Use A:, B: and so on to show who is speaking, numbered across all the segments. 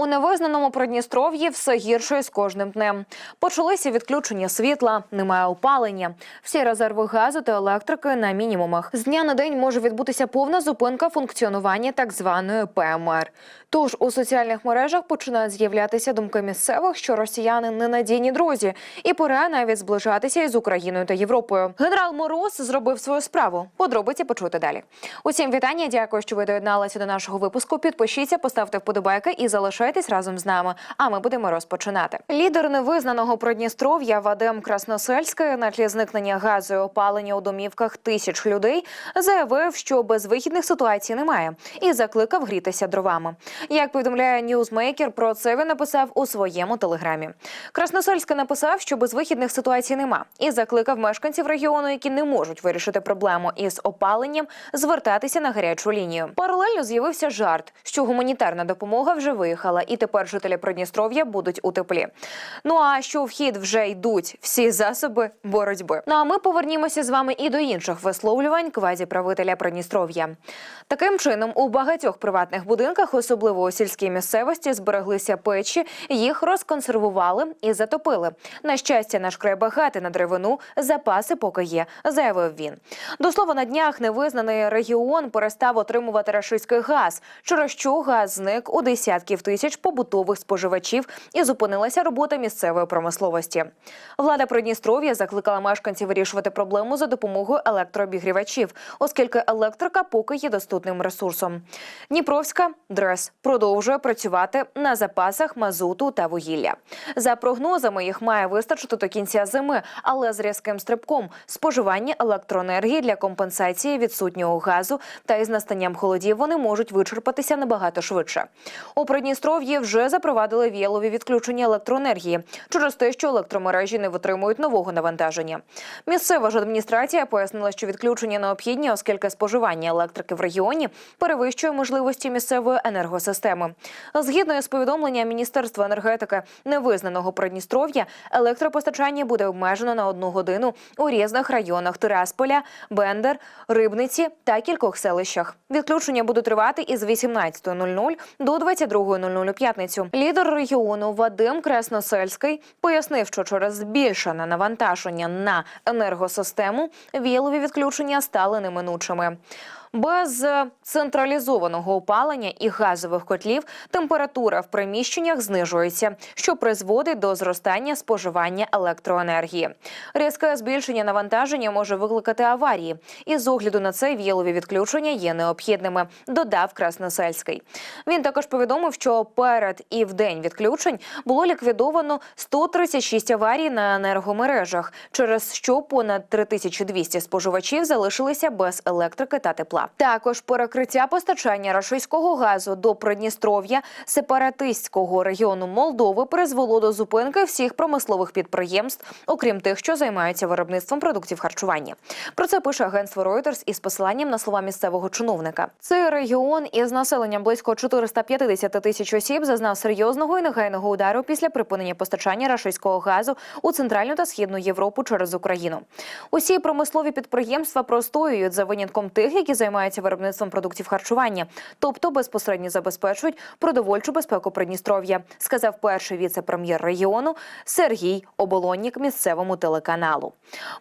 A: У невизнаному Придністров'ї все гірше з кожним днем. Почалися відключення світла, немає опалення. Всі резерви газу та електрики на мінімумах. З дня на день може відбутися повна зупинка функціонування так званої ПМР. Тож у соціальних мережах починають з'являтися думки місцевих, що росіяни ненадійні друзі, і пора навіть зближатися із Україною та Європою. Генерал Мороз зробив свою справу. Подробиці почути далі. Усім вітання. Дякую, що ви доєдналися до нашого випуску. Підпишіться, поставте вподобайки і залишайтесь разом з нами. А ми будемо розпочинати. Лідер невизнаного Придністров'я Вадим Красносельський на тлі зникнення газу і опалення у домівках тисяч людей заявив, що безвихідних ситуацій немає, і закликав грітися дровами. Як повідомляє Ньюзмейкер, про це він написав у своєму телеграмі. Красносельський написав, що безвихідних ситуацій нема, і закликав мешканців регіону, які не можуть вирішити проблему із опаленням, звертатися на гарячу лінію. Паралельно з'явився жарт, що гуманітарна допомога вже виїхала, і тепер жителі Придністров'я будуть у теплі. Ну а що в хід вже йдуть всі засоби боротьби. Ну а ми повернімося з вами і до інших висловлювань квазіправителя Придністров'я. Таким чином, у багатьох приватних будинках, особливо у сільській місцевості, збереглися печі, їх розконсервували і затопили. На щастя, наш край багатий на деревину, запаси поки є, заявив він. До слова, на днях невизнаний регіон перестав отримувати рашистський газ, через що газ зник у десятків тисяч побутових споживачів і зупинилася робота місцевої промисловості. Влада Придністров'я закликала мешканців вирішувати проблему за допомогою електрообігрівачів, оскільки електрика поки є доступним ресурсом. Дніпровська ДРЕС продовжує працювати на запасах мазуту та вугілля. За прогнозами, їх має вистачити до кінця зими, але з різким стрибком споживання електроенергії для компенсації відсутнього газу та із настанням холодів вони можуть вичерпатися набагато швидше. У Придністров'ї вже запровадили віялові відключення електроенергії через те, що електромережі не витримують нового навантаження. Місцева ж адміністрація пояснила, що відключення необхідні, оскільки споживання електрики в регіоні перевищує можливості місцевої енергосистеми. Згідно із повідомленням Міністерства енергетики невизнаного Придністров'я, електропостачання буде обмежено на одну годину у різних районах Тирасполя, Бендер, Рибниці та кількох селищах. Відключення будуть тривати із 18.00 до 22.00 у п'ятницю. Лідер регіону Вадим Красносельський пояснив, що через збільшене навантаження на енергосистему вілові відключення стали неминучими. Без централізованого опалення і газових котлів температура в приміщеннях знижується, що призводить до зростання споживання електроенергії. Різке збільшення навантаження може викликати аварії, і з огляду на це віялові відключення є необхідними. Додав Красносельський. Він також повідомив, що перед і в день відключень було ліквідовано 136 аварій на енергомережах, через що понад 3200 споживачів залишилися без електрики та тепла. Також перекриття постачання рашистського газу до Придністров'я сепаратистського регіону Молдови призвело до зупинки всіх промислових підприємств, окрім тих, що займаються виробництвом продуктів харчування. Про це пише агентство Reuters із посиланням на слова місцевого чиновника. Цей регіон із населенням близько 450 тисяч осіб зазнав серйозного і негайного удару після припинення постачання рашистського газу у центральну та східну Європу через Україну. Усі промислові підприємства простоюють за винятком тих, які займаються виробництвом продуктів харчування, тобто безпосередньо забезпечують продовольчу безпеку Придністров'я, сказав перший віце-прем'єр регіону Сергій Оболоннік місцевому телеканалу.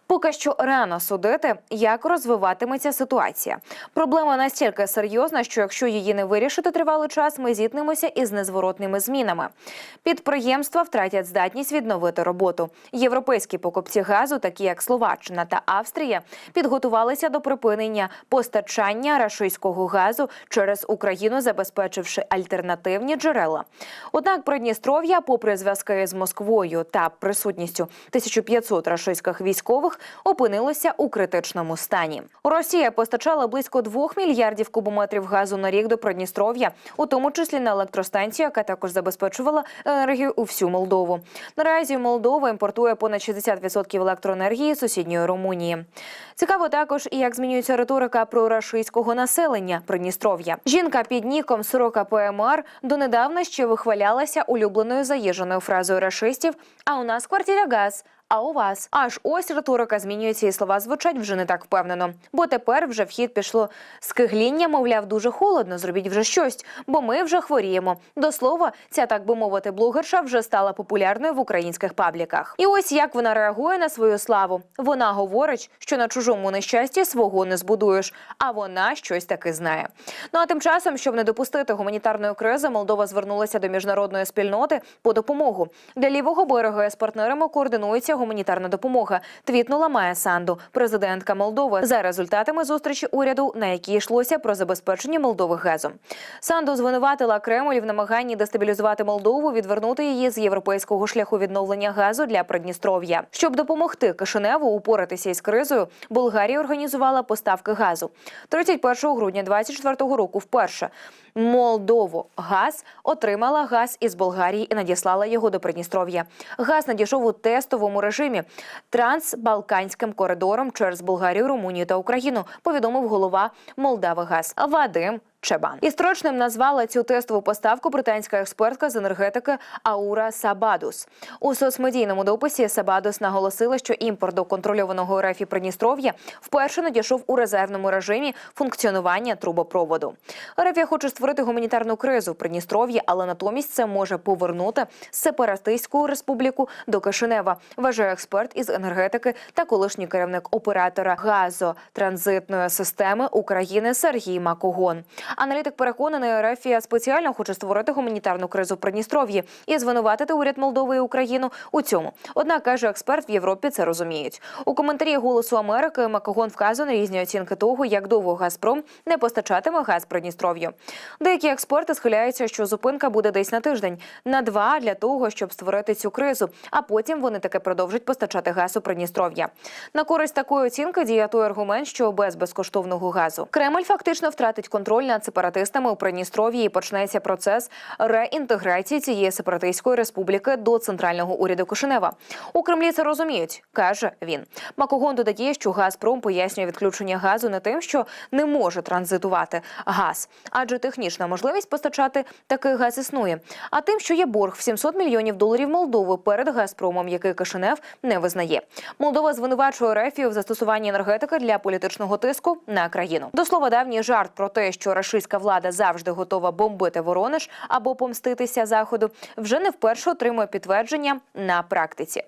A: Поки що рано судити, як розвиватиметься ситуація. Проблема настільки серйозна, що якщо її не вирішити тривалий час, ми зіткнемося із незворотними змінами. Підприємства втратять здатність відновити роботу. Європейські покупці газу, такі як Словаччина та Австрія, підготувалися до припинення постачання рашистського газу через Україну, забезпечивши альтернативні джерела. Однак Придністров'я, попри зв'язки з Москвою та присутністю 1500 рашистських військових, опинилося у критичному стані. Росія постачала близько 2 мільярдів кубометрів газу на рік до Придністров'я, у тому числі на електростанцію, яка також забезпечувала енергію у всю Молдову. Наразі Молдова імпортує понад 60% електроенергії сусідньої Румунії. Цікаво також і як змінюється риторика про рашистського населення Придністров'я. Жінка під ніком Сорока ПМР донедавна ще вихвалялася улюбленою заїждженою фразою рашистів. А у нас квартира газ. А у вас аж ось риторика змінюється, і слова звучать вже не так впевнено. Бо тепер вже в хід пішло скигління, мовляв, дуже холодно. Зробіть вже щось, бо ми вже хворіємо. До слова, ця так би мовити, блогерша вже стала популярною в українських пабліках. І ось як вона реагує на свою славу. Вона говорить, що на чужому нещасті свого не збудуєш, а вона щось таки знає. Ну а тим часом, щоб не допустити гуманітарної кризи, Молдова звернулася до міжнародної спільноти по допомогу. Для лівого берега з партнерами координується гуманітарна допомога. Твітнула Майя Санду, президентка Молдови, за результатами зустрічі уряду, на якій йшлося про забезпечення Молдови газом. Санду звинуватила Кремль в намаганні дестабілізувати Молдову, відвернути її з європейського шляху відновлення газу для Придністров'я. Щоб допомогти Кишиневу упоратися із кризою, Болгарія організувала поставки газу. 31 грудня 2024 року вперше Молдово газ отримала газ із Болгарії і надіслала його до Придністров'я. Газ надійшов у тестовому режимі трансбалканським коридором через Болгарію, Румунію та Україну. Повідомив голова Молдави Газ Вадим. Чебан і строчним назвала цю тестову поставку британська експертка з енергетики Аура Сабадус. У соцмедійному дописі Сабадус наголосила, що імпорт до контрольованого РФ Придністров'я вперше надійшов у резервному режимі функціонування трубопроводу. РФ хоче створити гуманітарну кризу в Придністров'ї, але натомість це може повернути сепаратистську республіку до Кишинева. Вважає експерт із енергетики та колишній керівник оператора газотранзитної системи України Сергій Макогон. Аналітик переконаний, Рефія спеціально хоче створити гуманітарну кризу в Придністров'ї і звинуватити уряд Молдови і Україну у цьому. Однак каже експерт в Європі це розуміють. У коментарі голосу Америки Макогон вказано різні оцінки того, як довго Газпром не постачатиме газ Придністров'ю. Деякі експерти схиляються, що зупинка буде десь на тиждень, на два для того, щоб створити цю кризу. А потім вони таки продовжать постачати газ у Придністров'я. На користь такої оцінки діє той аргумент, що без безкоштовного газу Кремль фактично втратить контроль над сепаратистами у Придністров'ї почнеться процес реінтеграції цієї сепаратистської республіки до центрального уряду Кишинева. У Кремлі це розуміють, каже він. Макогон додає, що Газпром пояснює відключення газу не тим, що не може транзитувати газ, адже технічна можливість постачати такий газ існує. А тим, що є борг в 700 мільйонів доларів Молдови перед Газпромом, який Кишинев не визнає. Молдова звинувачує Рефію в застосуванні енергетики для політичного тиску на країну. До слова, давній жарт про те, що рашистська влада завжди готова бомбити Воронеж або помститися заходу, вже не вперше отримує підтвердження на практиці.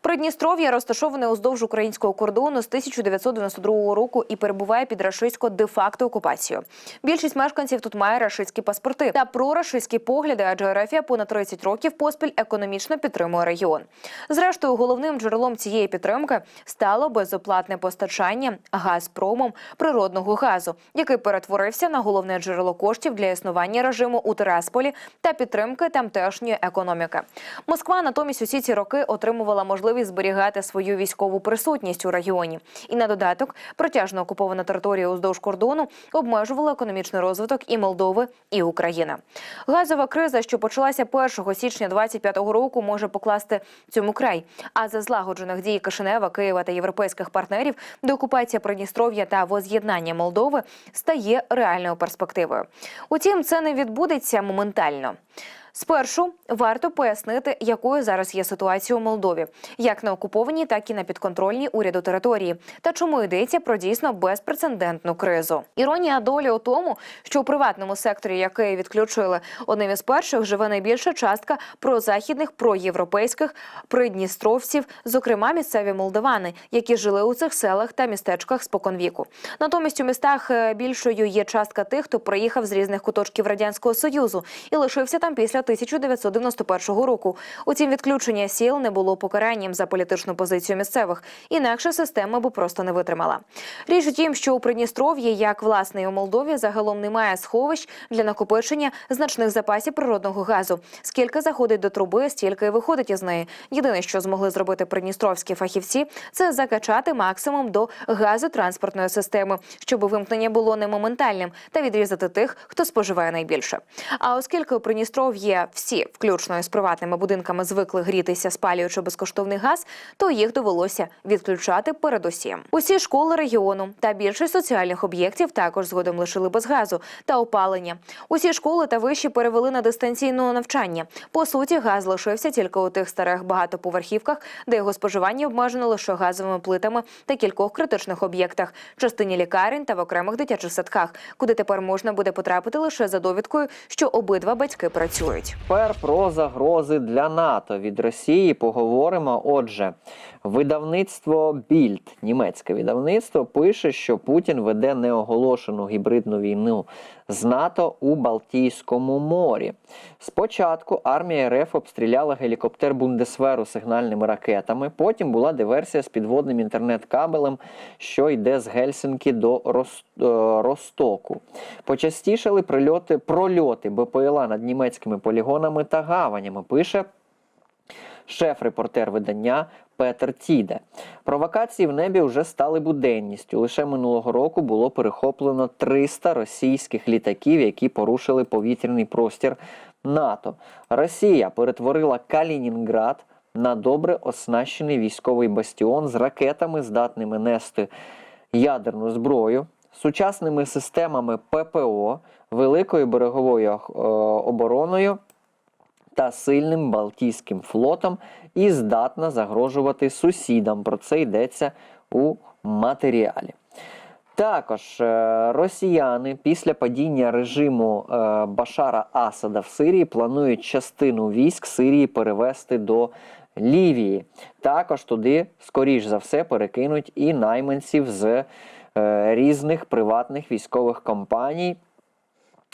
A: Придністров'я розташоване уздовж українського кордону з 1992 року і перебуває під рашистсько де-факто окупацією. Більшість мешканців тут має рашистські паспорти та прорашистські погляди, адже Рефія понад 30 років поспіль економічно підтримує регіон. Зрештою, головним джерелом цієї підтримки стало безоплатне постачання Газпромом природного газу, який перетворився на головне джерело коштів для існування режиму у Тирасполі та підтримки тамтешньої економіки. Москва натомість усі ці роки отримувала можливість зберігати свою військову присутність у регіоні, і на додаток протяжно окупована територія уздовж кордону обмежувала економічний розвиток і Молдови, і України. Газова криза, що почалася 1 січня 25-го року, може покласти цьому край. А за злагоджених дій Кишинева, Києва та європейських партнерів деокупація Придністров'я та воз'єднання Молдови стає реальною перспективою. Утім, це не відбудеться моментально. Спершу варто пояснити, якою зараз є ситуація у Молдові, як на окупованій, так і на підконтрольній уряду території, та чому йдеться про дійсно безпрецедентну кризу. Іронія долі у тому, що у приватному секторі, який відключили одним із перших, живе найбільша частка прозахідних проєвропейських придністровців, зокрема місцеві молдавани, які жили у цих селах та містечках споконвіку. Натомість у містах е, більшою є частка тих, хто приїхав з різних куточків радянського союзу і лишився там після 1991 року. Утім, відключення сіл не було покаранням за політичну позицію місцевих, інакше система би просто не витримала. Річ у тім, що у Придністров'ї, як власне і у Молдові, загалом немає сховищ для накопичення значних запасів природного газу. Скільки заходить до труби, стільки і виходить із неї. Єдине, що змогли зробити придністровські фахівці, це закачати максимум до газотранспортної системи, щоб вимкнення було не моментальним, та відрізати тих, хто споживає найбільше. А оскільки у Придністров'ї є всі, включно із приватними будинками, звикли грітися, спалюючи безкоштовний газ, то їх довелося відключати передусім. Усі школи регіону та більшість соціальних об'єктів також згодом лишили без газу та опалення. Усі школи та виші перевели на дистанційне навчання. По суті, газ лишився тільки у тих старих багатоповерхівках, де його споживання обмежено лише газовими плитами та кількох критичних об'єктах, частині лікарень та в окремих дитячих садках, куди тепер можна буде потрапити лише за довідкою, що обидва батьки працюють.
B: Тепер про загрози для НАТО від Росії поговоримо. Отже, видавництво Більд, німецьке видавництво, пише, що Путін веде неоголошену гібридну війну з НАТО у Балтійському морі. Спочатку армія РФ обстріляла гелікоптер Бундесверу сигнальними ракетами. Потім була диверсія з підводним інтернет-кабелем, що йде з Гельсінкі до е, Ростоку. Почастішали прильоти, прольоти БПЛА над німецькими полігонами та гаванями. Пише шеф-репортер видання Петер Тіде. Провокації в небі вже стали буденністю. Лише минулого року було перехоплено 300 російських літаків, які порушили повітряний простір НАТО. Росія перетворила Калінінград на добре оснащений військовий бастіон з ракетами, здатними нести ядерну зброю, сучасними системами ППО, великою береговою е, обороною та сильним Балтійським флотом і здатна загрожувати сусідам. Про це йдеться у матеріалі. Також е, росіяни після падіння режиму е, Башара Асада в Сирії планують частину військ Сирії перевести до Лівії. Також туди, скоріш за все, перекинуть і найманців з е, різних приватних військових компаній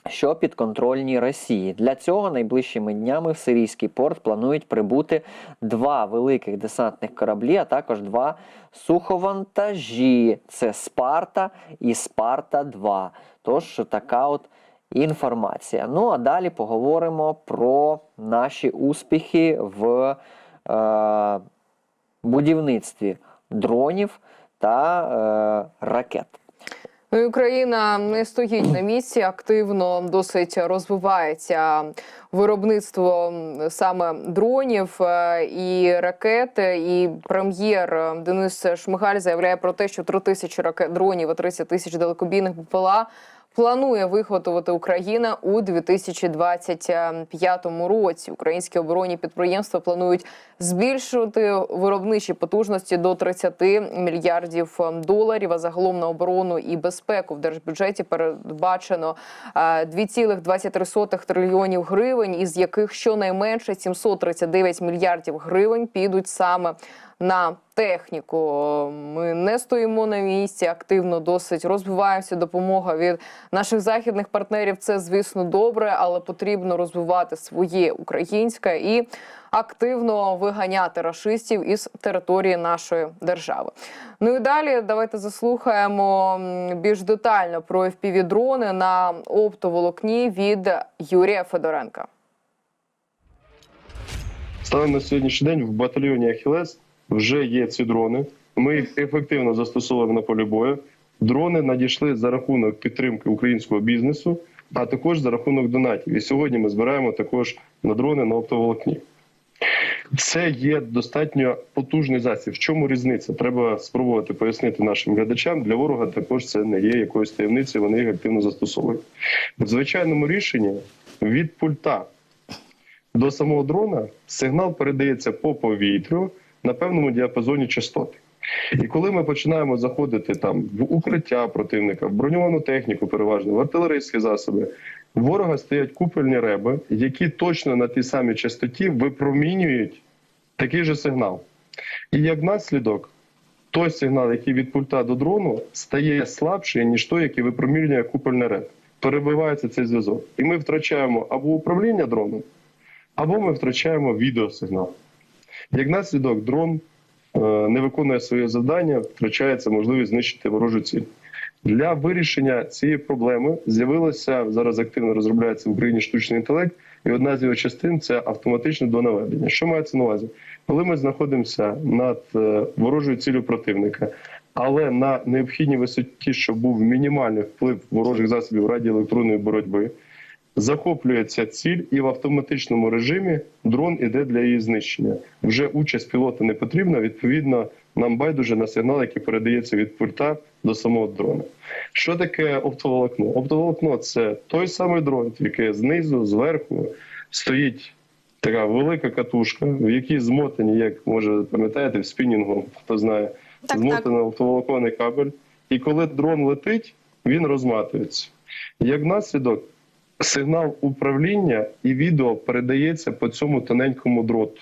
B: що підконтрольні Росії. Для цього найближчими днями в сирійський порт планують прибути два великих десантних кораблі, а також два суховантажі. Це Спарта і Спарта 2. Тож така от інформація. Ну а далі поговоримо про наші успіхи в е, будівництві дронів та е, ракет.
C: Ну, і Україна не стоїть на місці, активно досить розвивається виробництво саме дронів е, і ракет. І прем'єр Денис Шмигаль заявляє про те, що 3 тисячі ракет дронів і 30 тисяч далекобійних БПЛА планує виготовити Україна у 2025 році. Українські оборонні підприємства планують збільшувати виробничі потужності до 30 мільярдів доларів. А загалом на оборону і безпеку в держбюджеті передбачено е, 2,23 трильйонів гривень, із яких щонайменше 739 мільярдів гривень підуть саме на техніку. Ми не стоїмо на місці, активно досить розвиваємося. Допомога від наших західних партнерів це, звісно, добре, але потрібно розвивати своє українське і активно виганяти рашистів із території нашої держави. Ну і далі давайте заслухаємо більш детально про FPV-дрони на оптоволокні від Юрія Федоренка.
D: Станом на сьогоднішній день в батальйоні Ахілес вже є ці дрони. Ми їх ефективно застосовуємо на полі бою. Дрони надійшли за рахунок підтримки українського бізнесу, а також за рахунок донатів. І сьогодні ми збираємо також на дрони на оптоволокні. Це є достатньо потужний засіб. В чому різниця? Треба спробувати пояснити нашим глядачам. Для ворога також це не є якоюсь таємницею. Вони їх активно застосовують. В звичайному рішенні від пульта до самого дрона сигнал передається по повітрю на певному діапазоні частоти. І коли ми починаємо заходити там в укриття противника, в броньовану техніку, переважно в артилерійські засоби, в ворога стоять купольні реби, які точно на тій самій частоті випромінюють такий же сигнал. І як наслідок, той сигнал, який від пульта до дрону, стає слабший, ніж той, який випромінює купольний реб. Перебивається цей зв'язок. І ми втрачаємо або управління дроном, або ми втрачаємо відеосигнал. Як наслідок, дрон е, не виконує своє завдання, втрачається можливість знищити ворожу ціль. Для вирішення цієї проблеми з'явилося зараз активно розробляється в Україні штучний інтелект, і одна з його частин це автоматичне донаведення. Що мається на увазі? Коли ми знаходимося над е, ворожою ціллю противника, але на необхідній висоті, щоб був мінімальний вплив ворожих засобів радіоелектронної боротьби, захоплюється ціль, і в автоматичному режимі дрон іде для її знищення. Вже участь пілота не потрібна. Відповідно, нам байдуже на сигнал, який передається від пульта до самого дрона. Що таке оптоволокно? Оптоволокно це той самий дрон, тільки знизу, зверху стоїть така велика катушка, в якій змотані, як може пам'ятаєте, в спінінгу, хто знає,
E: Так,
D: змотаний оптоволоконний кабель. І коли дрон летить, він розматується. Як наслідок, сигнал управління і відео передається по цьому тоненькому дроту.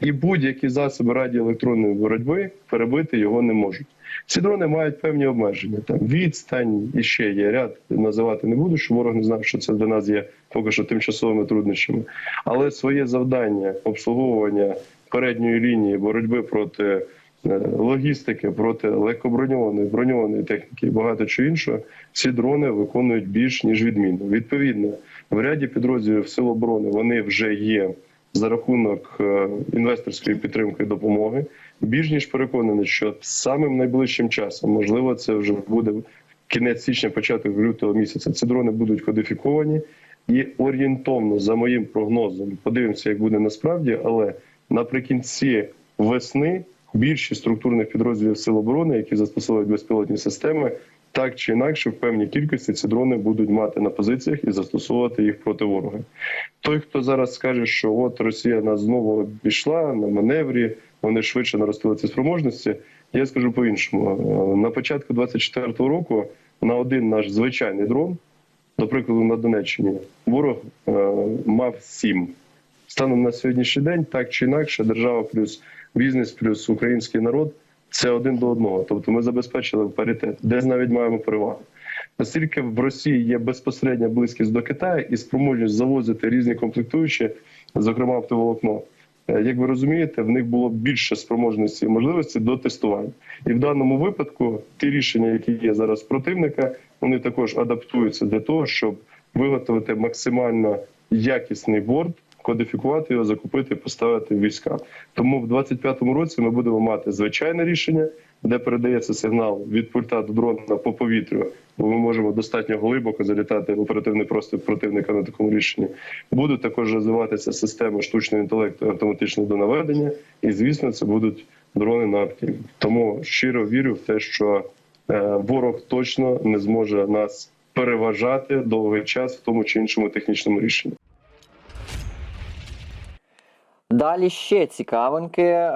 D: І будь-які засоби радіоелектронної боротьби перебити його не можуть. Ці дрони мають певні обмеження. Там відстань і ще є ряд називати не буду, щоб ворог не знав, що це для нас є поки що тимчасовими труднощами. Але своє завдання обслуговування передньої лінії боротьби проти е, логістики, проти легкоброньованої, броньованої техніки і багато чого іншого, ці дрони виконують більш ніж відмінно. Відповідно, в ряді підрозділів Сил оборони вони вже є за рахунок е, інвесторської підтримки і допомоги. Більш ніж переконаний, що самим найближчим часом, можливо, це вже буде кінець січня, початок лютого місяця. Ці дрони будуть кодифіковані і орієнтовно, за моїм прогнозом, подивимося, як буде насправді, але наприкінці весни більшість структурних підрозділів Сил оборони, які застосовують безпілотні системи, так чи інакше, в певній кількості ці дрони будуть мати на позиціях і застосовувати їх проти ворога. Той, хто зараз скаже, що от Росія нас знову обійшла на маневрі, вони швидше наростили ці спроможності. Я скажу по-іншому. Е, На початку 24-го року на один наш звичайний дрон, до прикладу, на Донеччині, ворог е, мав сім. Станом на сьогоднішній день, так чи інакше, держава плюс бізнес, плюс український народ це один до одного. Тобто ми забезпечили паритет, десь навіть маємо перевагу. Оскільки в Росії є безпосередня близькість до Китаю і спроможність завозити різні комплектуючі, зокрема оптоволокно. Е, Як ви розумієте, в них було більше спроможності і можливості до тестування. І в даному випадку ті рішення, які є зараз противника, вони також адаптуються для того, щоб виготовити максимально якісний борт, кодифікувати його, закупити, поставити війська. Тому в 25-му році ми будемо мати звичайне рішення, де передається сигнал від пульта до дрона по повітрю, бо ми можемо достатньо глибоко залітати в оперативний простір противника на такому рішенні. Будуть також розвиватися системи штучного інтелекту автоматичного донаведення, і звісно, це будуть дрони на автівку. Тому щиро вірю в те, що е, ворог точно не зможе нас переважати довгий час в тому чи іншому технічному рішенні.
B: Далі ще цікавинки. Е,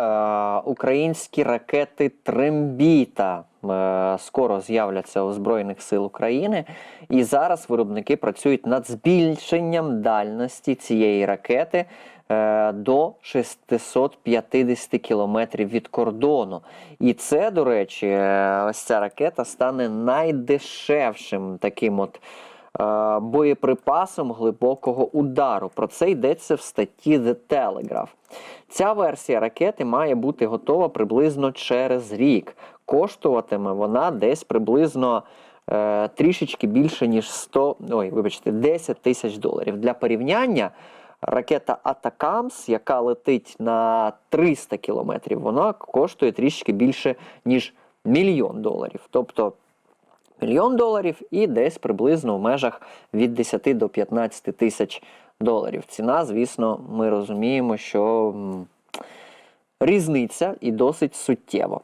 B: Українські ракети Трембіта е, скоро з'являться у Збройних сил України. І зараз виробники працюють над збільшенням дальності цієї ракети е, до 650 кілометрів від кордону. І це, до речі, ось ця ракета стане найдешевшим таким от боєприпасом глибокого удару. Про це йдеться в статті The Telegraph. Ця версія ракети має бути готова приблизно через рік. Коштуватиме вона десь приблизно е, трішечки більше, ніж 100, ой, вибачте, 10 тисяч доларів. Для порівняння. Ракета Атакамс, яка летить на 300 кілометрів, вона коштує трішки більше, ніж мільйон доларів. Тобто мільйон доларів і десь приблизно в межах від 10 до 15 тисяч доларів. Ціна, звісно, ми розуміємо, що різниця і досить суттєво.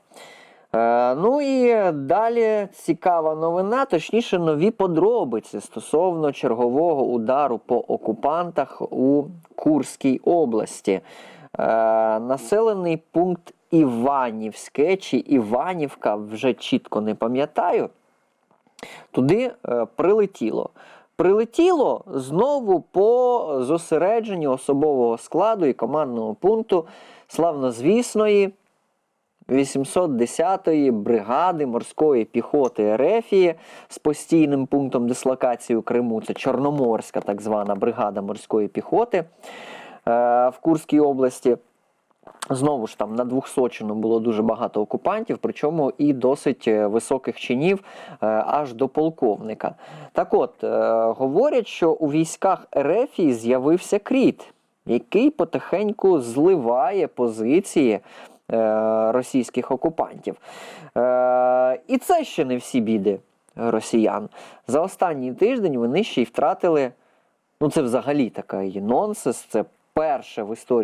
B: Е, ну і далі цікава новина, точніше, нові подробиці стосовно чергового удару по окупантах у Курській області. Е, населений пункт Іванівське чи Іванівка, вже чітко не пам'ятаю. Туди е, прилетіло. Прилетіло знову по зосередженню особового складу і командного пункту славнозвісної 810-ї бригади морської піхоти Ерефії з постійним пунктом дислокації у Криму. Це Чорноморська так звана бригада морської піхоти е, в Курській області. Знову ж там на Двохсочину було дуже багато окупантів, причому і досить е, високих чинів е, аж до полковника. Так от, е, говорять, що у військах Ерефії з'явився кріт, який потихеньку зливає позиції російських окупантів. І це ще не всі біди росіян. За останній тиждень вони ще й втратили Ну це взагалі такий нонсенс. Це перше в історії.